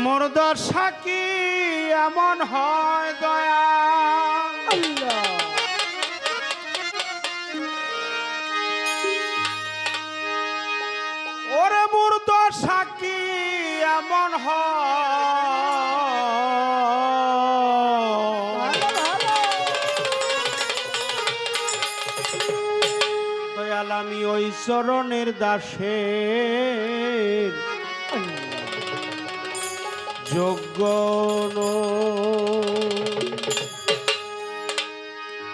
মোর দশা কি এমন হয় দয়া। ওরে মোর দশা কি এমন হয়। দয়াল আমি ওই চরণের দাসের যোগ্য।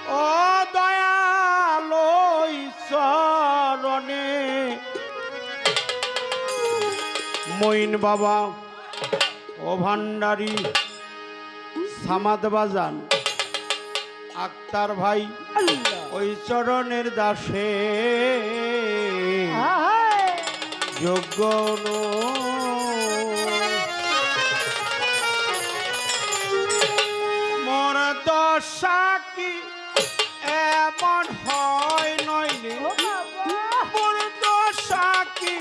ও চরণে মইন বাবা ও ভান্ডারি সামাদ বাজান আক্তার ভাই ওই চরণের দাসে। যোগ্য মোর দশা কি এমন হয় বাবা। মোর দশা কি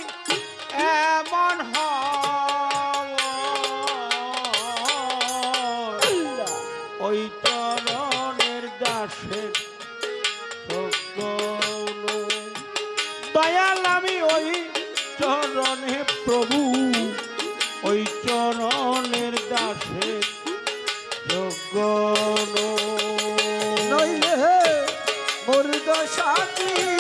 এমন হয়? ওই চরণের দাসের। দয়াল আমি ওই চরণে প্রভু ওই চরণের দাসের যোগ্য মোর দশা কি?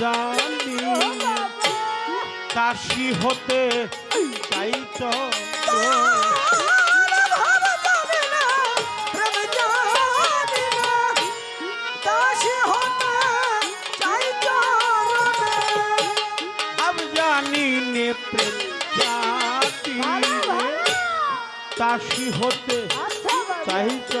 জানি কাশি হতে চাইছ কাশি হতে চাইছ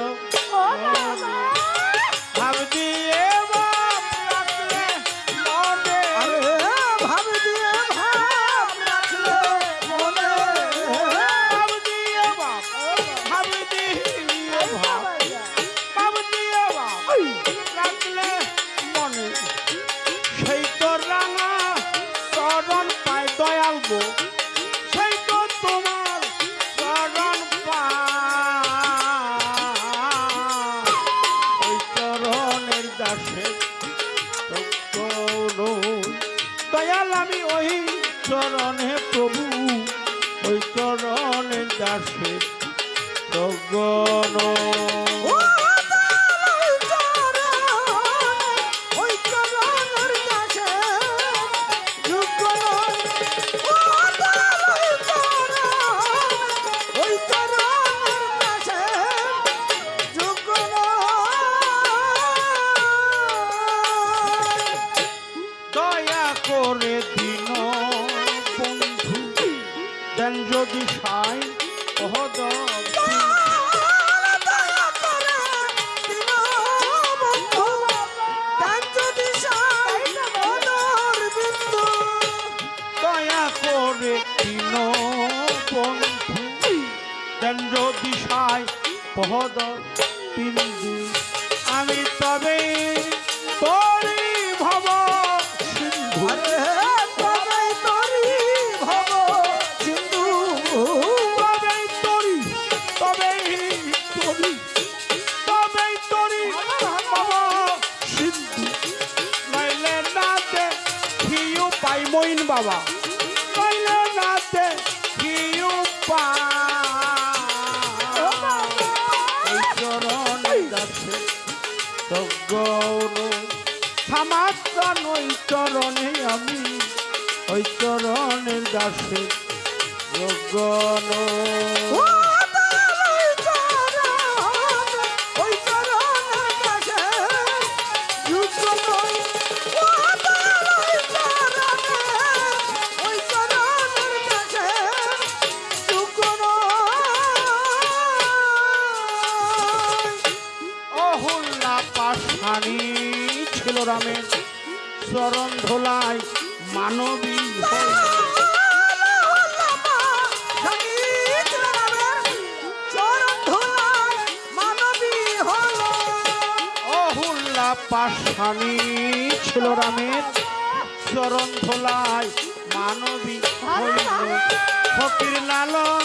ওই চরণের দাসে গণ দেন যদি সাই পহদ দয়া করে দিন বন্ধু আমি তবে মইন বাবা। নাইলে নাতে পাই এই চরণ সামাত্র চরণে আমি। ওই চরণের দাসে গণ ধোলাই মানবী হই। অহুল্লা পাশানি ছিল রামের চরণ ধোলাই মানবী ফকির লালন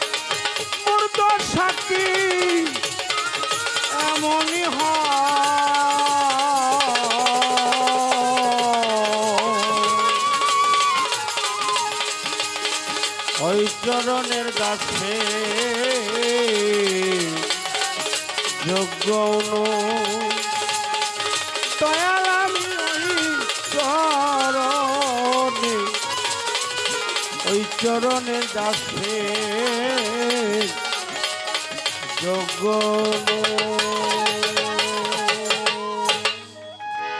সাক্ষী এমনই চরণের গাছে যোগ্য দয়াল চরণে ওই চরণের যোগ্য